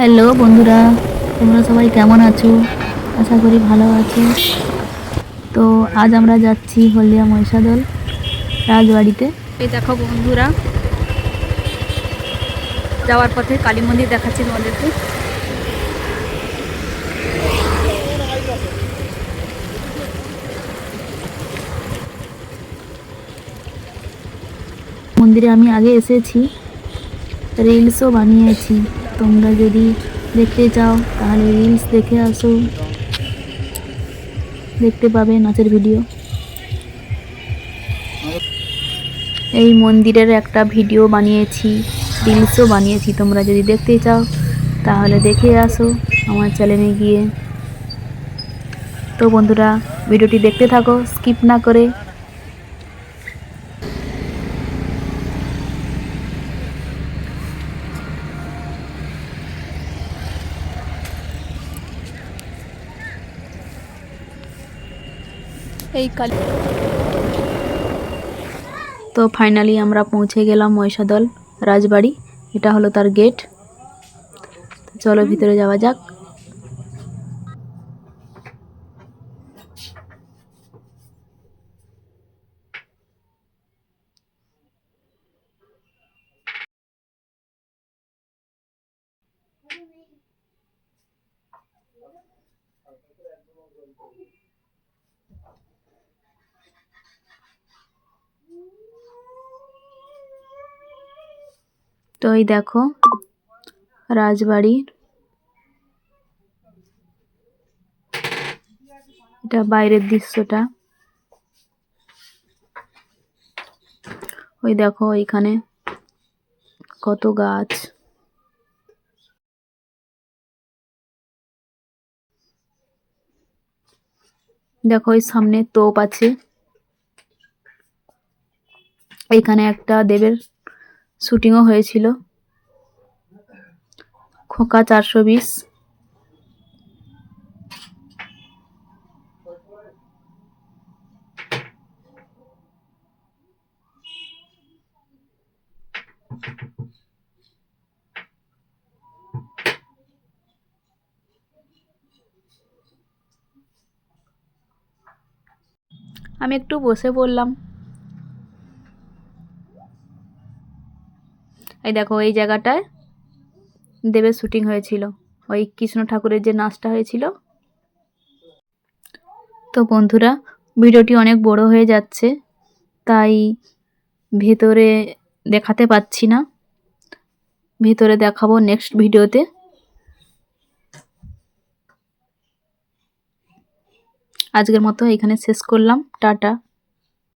Hello বন্ধুরা, তোমরা সবাই কেমন আছো? আশা করি ভালো আছো। তো আজ আমরা যাচ্ছি হলদিয়া মহিষাদল রাজবাড়িতে। এই দেখো বন্ধুরা, যাওয়ার পথে কালী মন্দির দেখাচ্ছি তোমাদেরকে। মন্দিরে আমি আগে এসেছি রিলসও বানিয়েছি। তোমরা যদি দেখতে চাও, তাহলে রিলস দেখে আসো। দেখতে পাবে নাচের ভিডিও এই মন্দিরের একটা ভিডিও বানিয়েছি রিলসও বানিয়েছি। তোমরা যদি দেখতে চাও, তাহলে দেখে আসো আমার চ্যানেলে গিয়ে। তো বন্ধুরা ভিডিওটি দেখতে থাকো স্কিপ না করে এই কালী। তো ফাইনালি আমরা পৌঁছে গেলাম মহিষাদল, রাজবাড়ি। এটা হলো তার গেট চলো ভিতরে যাওয়া যাক। তো এই দেখো, রাজবাড়ির এটা বাইরের দৃশ্যটা। ওই দেখো এখানে কত গাছ। দেখো ওই সামনে তোপ আছে। এখানে একটা দেবের শুটিংও হয়েছিল। খোকা চারশো বিশ। আমি একটু বসে পড়লাম। এই দেখো, এই জায়গাটায় দেবের শুটিং হয়েছিল। ওই কৃষ্ণ ঠাকুরের যে নাচটা হয়েছিল। তো বন্ধুরা, ভিডিওটি অনেক বড় হয়ে যাচ্ছে, তাই ভেতরে দেখাতে পাচ্ছি না। ভেতরে দেখাবো নেক্সট ভিডিওতে। আজকের মতো এখানে শেষ করলাম, টাটা।